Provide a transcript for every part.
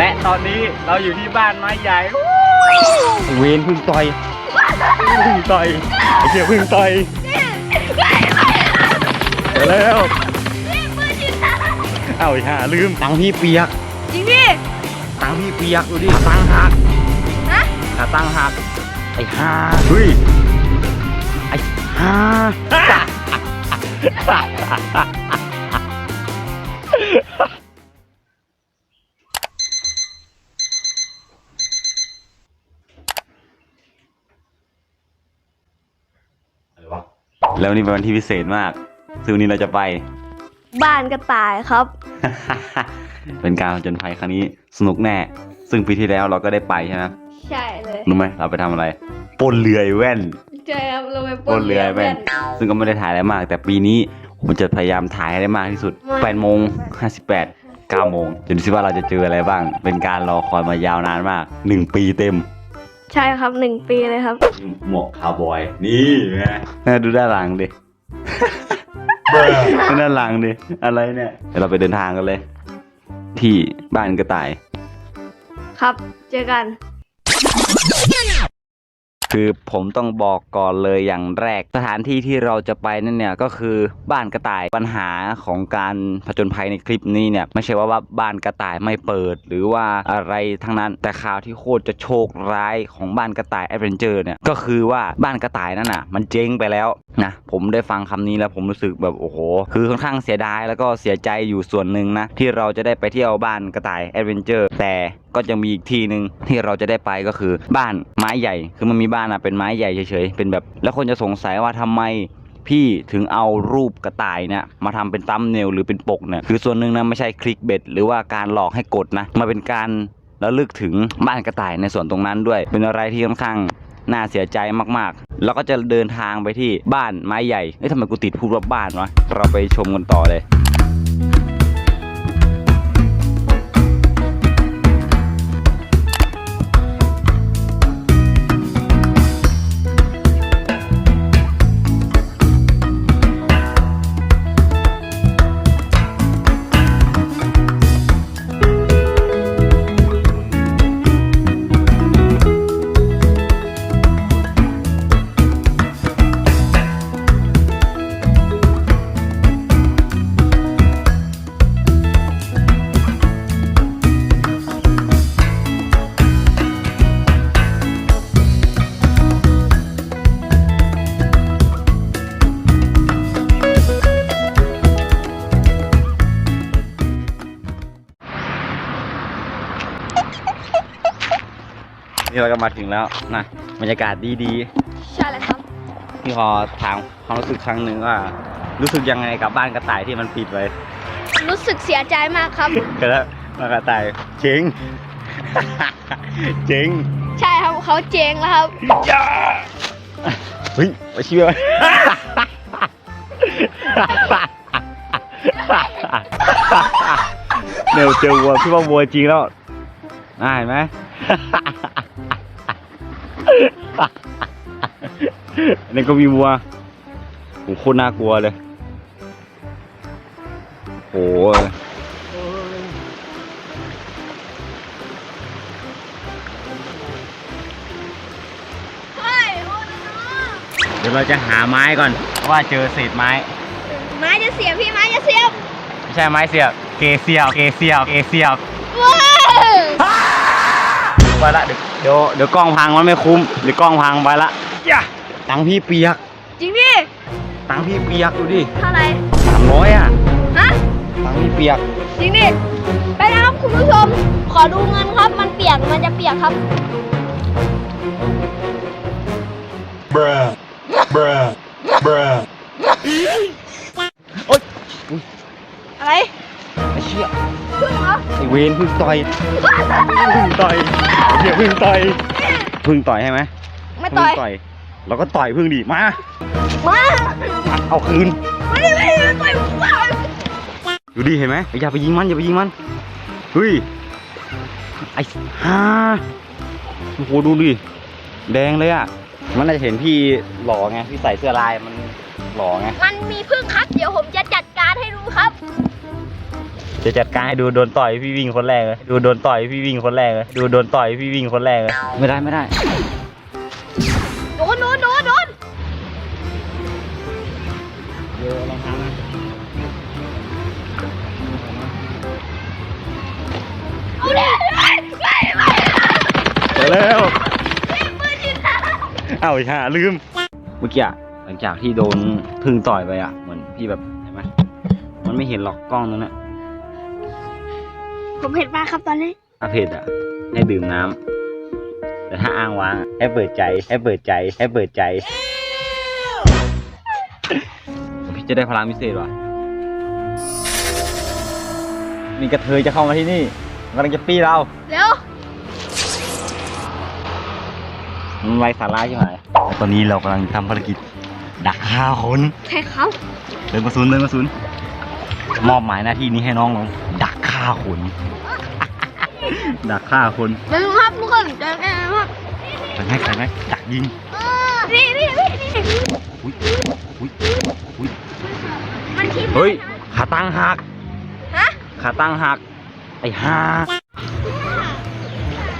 และตอนนี้เราอยู่ที่บ้านไม้ใหญ่วู้เวนพึ่งต่อยพึ่งต่อยไอ้เหี้ยพึ่งต่อยเดี๋ยวแล้วเอ้าไอ้ห่าลืมตังค์พี่เปียกจริงดิตังค์พี่เปียกดูดิตังค์หักฮะขาตังค์หักไอ้ห่าเฮ้ยไอ้ห่า แล้วนี่เป็นวันที่พิเศษมากซึ่งวันนี้เราจะไป บ้านกระต่ายครับ เป็นการผจญภัยครั้งนี้สนุกแน่ ซึ่งปีที่แล้วเราก็ได้ไปใช่ไหมใช่เลยรู้ไหมเราไปทำอะไรปล้นเรือไอ้แว่นใช่ครับเราไปปล้นเรือไอ้แว่นซึ่งก็ไม่ได้ถ่ายอะไรมาก แต่ปีนี้ผมจะพยายามถ่ายให้ได้มากที่สุด8โมง58 9โมงจะดูซิว่าเราจะเจออะไรบ้าง เป็นการรอคอยมายาวนานมาก 1 ปีเต็ม ใช่ครับหนึ่งปีเลยครับ หมวกคาวบอย นี่ไงน่าดูด้านหลังดิดูด้านหลังดิ อะไรเนี่ย เดี๋ยวเราไปเดินทางกันเลย ที่บ้านกระต่าย ครับ เจอกัน คือผมต้องบอกก่อนเลยอย่างแรก สถานที่ที่เราจะไปนั่นเนี่ยก็คือบ้านกระต่ายปัญหาของการผจญภัยในคลิปนี้เนี่ยไม่ใช่ว่าบ้านกระต่ายไม่เปิด หรือว่าอะไรทั้งนั้นแต่ข่าวที่โคตรจะโชคร้ายของบ้านกระต่ายแอดเวนเจอร์เนี่ยก็คือว่าบ้านกระต่ายนั่นน่ะ มันเจ๊งไปแล้วนะผมได้ฟังคำนี้แล้วผมรู้สึกแบบโอ้โหคือค่อนข้างเสียดายแล้วก็เสียใจอยู่ส่วนหนึ่งนะที่เราจะได้ไปเที่ยวบ้านกระต่ายแอดเวนเจอร์แต่ก็จะมีอีกที่หนึ่งที่เราจะได้ไปก็คือบ้านไม้ใหญ่ คือมันมีบ้านอะเป็นไม้ใหญ่เฉยๆเป็นแบบ แล้วคนจะสงสัยว่าทำไมพี่ถึงเอารูปกระต่ายเนี่ยมาทำเป็นตั้มเนลหรือเป็นปกเนี่ยคือส่วนหนึ่งนะไม่ใช่คลิกเบ็ดหรือว่าการหลอกให้กดนะมาเป็นการระลึกถึงบ้านกระต่ายในส่วนตรงนั้นด้วย เป็นอะไรที่ค่อนข้างน่าเสียใจมากๆ แล้วก็จะเดินทางไปที่บ้านไม้ใหญ่เอ้ยทำไมกูติดพูดว่าบ้านวะเราไปชมกันต่อเลย นี่เราก็มาถึงแล้วนะบรรยากาศดีใช่เลยครับ ๆพี่ขอถามความรู้สึกครั้งหนึ่งว่า รู้สึกยังไงกับบ้านกระต่ายที่มันปิดไว้รู้สึกเสียใจมากครับก็แล้วบ้านกระต่ายเจ๋ง เจ๋งใช่ครับเขาเจ๊งแล้วครับ จ้าเฮ้ยไปเชื่อ เดี๋ยวเจอวัวพี่ว่าวัวจริงแล้วน่าเห็นไหม อันนี้ก็มีวัวโหโคตรน่ากลัวเลย โอ้ยเดี๋ยวเราจะหาไม้ก่อนเพราะว่าเจอเศษไม้ ไม้จะเสียบพี่ไม้จะเสียบไม่ใช่ไม้เสียบ เกเสียบ เกเสียบ เกเสียบ ว้าว ไปละเดี๋ยวเดี๋ยวเดี๋ยวกล้องพังมันไม่คุ้มเดี๋ยวกล้องพังไปละย่าตังค์พี่เปียก จริงดิ ตังค์พี่เปียกดูดิเท่าไหร่ สามร้อยอะฮะ ตังค์พี่เปียกจริงดิ ไปนะครับคุณผู้ชม ขอดูเงินครับ มันเปียก มันจะเปียกครับ Bruh. Bruh. Bruh. วนพึ่งต่อยพึ่งต่อยเดี๋ยวพึ่งต่อยพึ่งต่อยใช่ไหมไม่พึ่ต่งอยต่อยเราก็ต่อยพึ่งดิมามาเอาคืนไม่ได้ไม่ได้ต่อยผมว่าดูดิเห็นไหมอย่าไปยิงมันอย่าไปยิงมันเฮ้ยไอ้ฮ่าโอ้โหดูดิแดงเลยอะมันน่าจะเห็นพี่หล่อไงพี่ใส่เสื้อลายมันหล่อไงมันมีพึ่งครับ เดี๋ยวผมจะจัดการให้ดูครับ จะจัดการให้ดูโดนต่อยพี่วิ่งคนแรกเลยดูโดนต่อยพี่วิ่งคนแรกเลยดูโดนต่อยพี่วิ่งคนแรกเลยไม่ได้ไม่ได้โดนโดนโดนโดนเดี๋ยวลองทำนะเอาเลยไปไปไปเจอแล้วมือจิตตาเอ้าอีห่าลืมเมื่อกี้อะหลังจากที่โดนพึ่งต่อยไปอะเหมือนพี่แบบเห็นไหมมันไม่เห็นหรอกกล้องนั้นนะ ผมเห็นมาครับตอนนี้ถ้าเพจอะ ให้ดื่มน้ำแต่ถ้าอ้างว้างอะให้เปิดใจ ให้เปิดใจ ให้เปิดใจพี่จะได้พลังพิเศษว่ะมีกระเทยจะเข้ามาที่นี่กำลังจะปี้เราเร็วมันไร้สาระใช่ไหมแต่ตอนนี้เรากำลังทำภารกิจ ดักฆ่าคน ใช่เขาเดินมาศูนย์เดินมาศูนย์มอบหมายหน้าที่นี้ให้น้องลงดัก ฆ่าคน ดักฆ่าคนเดี๋ยวครับทุกคนเจอกันครับใส่ไหมใส่ไหมดักยิงนี่นี่นี่นี่อุ้ยอุ้ยอุ้ยมันทิ่มเฮ้ยขาตั้งหักฮะขาตั้งหัก ไอ้ห่า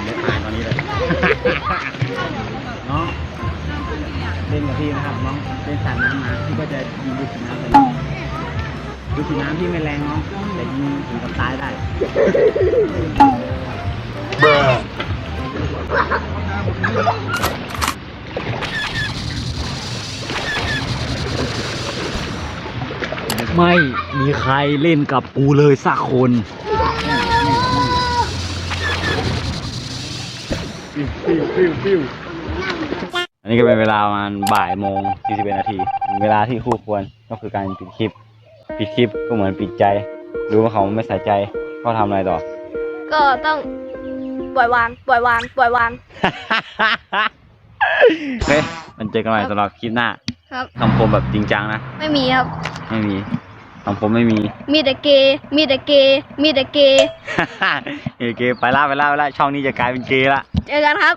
เล่นตายตอนนี้เลยน้องเล่นกับพี่นะครับน้องเล่นสาดน้ำมาพี่ก็จะยิงลูกสีน้ำเลย ลูกสีน้ำพี่ไม่แรงน้องแต่ยิงถึงกับตายได้ bruh, ไม่มีใครเล่นกับกูเลยสักคนอันนี้ก็เป็นเวลาประมาณบ่ายโมง41นาทีถึงเวลาที่คู่ควรก็คือการปิดคลิป ปิดคลิปก็เหมือนปิดใจ รู้ว่าเขาไม่ใส่ใจเขาทำอะไรต่อ ก็ต้องปล่อยวาง ปล่อยวาง ปล่อยวาง เฮ้ยมันเจอกันใหม่สำหรับคลิปหน้าครับ คำคมแบบจริงจังนะ ไม่มีครับ ไม่มีคำคมไม่มี มีแต่เกย์มีแต่เกย์มีแต่เกย์โอเคไปละไปละไปละช่องนี้จะกลายเป็นเกย์ละ เจอกันครับ